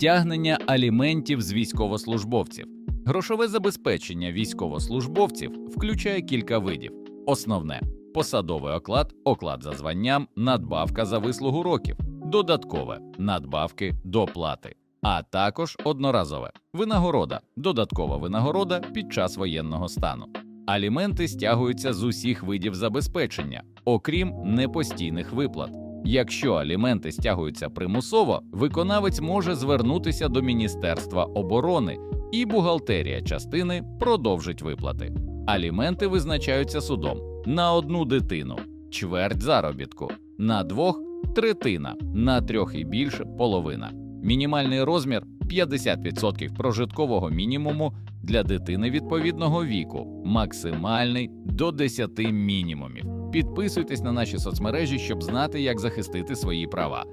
стягнення аліментів з військовослужбовців. Грошове забезпечення військовослужбовців включає кілька видів: основне посадовий оклад, оклад за званням, надбавка за вислугу років, додаткове надбавки доплати, а також одноразове винагорода, додаткова винагорода під час воєнного стану. Аліменти стягуються з усіх видів забезпечення, окрім непостійних виплат. Якщо аліменти стягуються примусово, виконавець може звернутися до Міністерства оборони, і бухгалтерія частини продовжить виплати. Аліменти визначаються судом на одну дитину чверть заробітку, на двох третина, на трьох і більше половина. Мінімальний розмір 50% прожиткового мінімуму для дитини відповідного віку, максимальний до 10 мінімумів. Підписуйтесь на наші соцмережі, щоб знати, як захистити свої права.